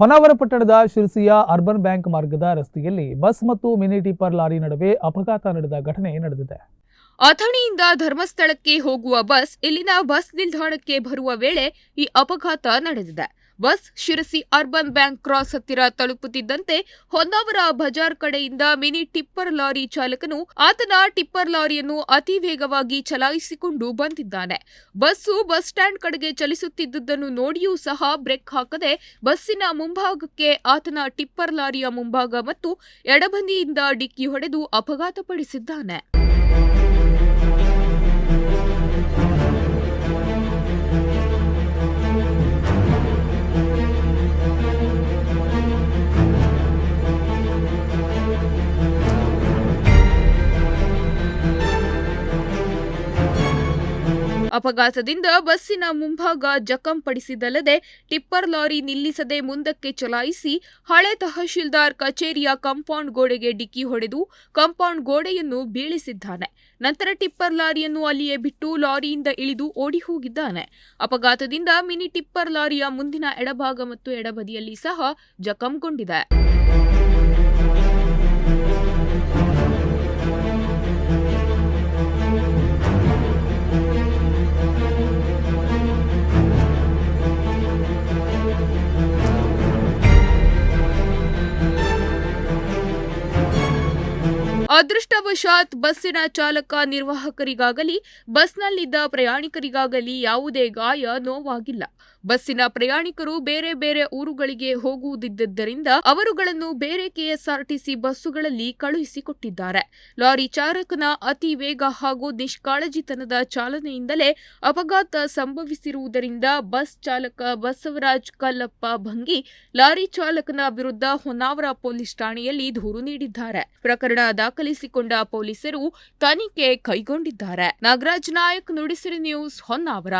ಹೊನ್ನಾವರ ಪಟ್ಟಣದ ಶಿರಸಿಯ urban bank ಮಾರ್ಗದ ರಸ್ತೆಯಲ್ಲಿ ಬಸ್ ಮತ್ತು ಮಿನಿ ಟಿಪ್ಪರ್ ಲಾರಿ ನಡುವೆ ಅಪಘಾತ ನಡೆದ ಘಟನೆ ನಡೆದಿದೆ. ಅಥಣಿಯಿಂದ ಧರ್ಮಸ್ಥಳಕ್ಕೆ ಹೋಗುವ ಬಸ್ ಇಲ್ಲಿನ ಬಸ್ ನಿಲ್ದಾಣಕ್ಕೆ ಬರುವ ವೇಳೆ ಈ ಅಪಘಾತ ನಡೆದಿದೆ. Bus Sirsi urban bank cross ಹತ್ತಿರ ತಲುಪುತ್ತಿದ್ದಂತೆ ಹೊನ್ನಾವರ ಬಜಾರ್ ಕಡೆಯಿಂದ ಮಿನಿ ಟಿಪ್ಪರ್ ಲಾರಿ ಚಾಲಕನು ಆತನ ಟಿಪ್ಪರ್ ಲಾರಿಯನ್ನು ಅತಿ ವೇಗವಾಗಿ ಚಲಾಯಿಸಿಕೊಂಡು ಬಂದಿದ್ದಾನೆ. ಬಸ್ಸು ಬಸ್ ಸ್ಟ್ಯಾಂಡ್ ಕಡೆಗೆ ಚಲಿಸುತ್ತಿದ್ದುದನ್ನು ನೋಡಿಯೂ ಸಹ ಬ್ರೇಕ್ ಹಾಕದೆ ಬಸ್ಸಿನ ಮುಂಭಾಗಕ್ಕೆ ಆತನ ಟಿಪ್ಪರ್ ಲಾರಿಯ ಮುಂಭಾಗ ಮತ್ತು ಎಡಬಂದಿಯಿಂದ ಡಿಕ್ಕಿ ಹೊಡೆದು ಅಪಘಾತಪಡಿಸಿದ್ದಾನೆ. ಅಪಘಾತದಿಂದ ಬಸ್ಸಿನ ಮುಂಭಾಗ ಜಖಂ ಪಡಿಸಿದಲ್ಲದೆ ಟಿಪ್ಪರ್ ಲಾರಿ ನಿಲ್ಲಿಸದೆ ಮುಂದಕ್ಕೆ ಚಲಾಯಿಸಿ ಹಳೆ ತಹಶೀಲ್ದಾರ್ ಕಚೇರಿಯ ಕಾಂಪೌಂಡ್ ಗೋಡೆಗೆ ಡಿಕ್ಕಿ ಹೊಡೆದು ಕಾಂಪೌಂಡ್ ಗೋಡೆಯನ್ನು ಬೀಳಿಸಿದ್ದಾನೆ. ನಂತರ ಟಿಪ್ಪರ್ ಲಾರಿಯನ್ನು ಅಲ್ಲಿಯೇ ಬಿಟ್ಟು ಲಾರಿಯಿಂದ ಇಳಿದು ಓಡಿ ಹೋಗಿದ್ದಾನೆ. ಅಪಘಾತದಿಂದ ಮಿನಿ ಟಿಪ್ಪರ್ ಲಾರಿಯ ಮುಂದಿನ ಎಡಭಾಗ ಮತ್ತು ಎಡಬದಿಯಲ್ಲಿ ಸಹ ಜಖಂಗೊಂಡಿದೆ. ಅದೃಷ್ಟವಶಾತ್ ಬಸ್ಸಿನ ಚಾಲಕ ನಿರ್ವಾಹಕರಿಗಾಗಲಿ ಬಸ್ನಲ್ಲಿದ್ದ ಪ್ರಯಾಣಿಕರಿಗಾಗಲಿ ಯಾವುದೇ ಗಾಯ ನೋವಾಗಿಲ್ಲ. ಬಸ್ಸಿನ ಪ್ರಯಾಣಿಕರು ಬೇರೆ ಬೇರೆ ಊರುಗಳಿಗೆ ಹೋಗುವುದಿದ್ದರಿಂದ ಅವರುಗಳನ್ನು ಬೇರೆ ಕೆಎಸ್ಆರ್ಟಿಸಿ ಬಸ್ಸುಗಳಲ್ಲಿ ಕಳುಹಿಸಿಕೊಟ್ಟಿದ್ದಾರೆ. ಲಾರಿ ಚಾಲಕನ ಅತಿ ವೇಗ ಹಾಗೂ ನಿಷ್ಕಾಳಜಿತನದ ಚಾಲನೆಯಿಂದಲೇ ಅಪಘಾತ ಸಂಭವಿಸಿರುವುದರಿಂದ ಬಸ್ ಚಾಲಕ ಬಸವರಾಜ್ ಕಲ್ಲಪ್ಪ ಭಂಗಿ ಲಾರಿ ಚಾಲಕನ ವಿರುದ್ಧ ಹೊನ್ನಾವರ ಪೊಲೀಸ್ ಠಾಣೆಯಲ್ಲಿ ದೂರು ನೀಡಿದ್ದಾರೆ. ಪ್ರಕರಣ ದಾಖಲಿಸಿಕೊಂಡ ಪೊಲೀಸರು ತನಿಖೆ ಕೈಗೊಂಡಿದ್ದಾರೆ. ನಾಗರಾಜ್ ನಾಯಕ್ ನುಡಿಸಿರಿ ನ್ಯೂಸ್ ಹೊನ್ನಾವರ.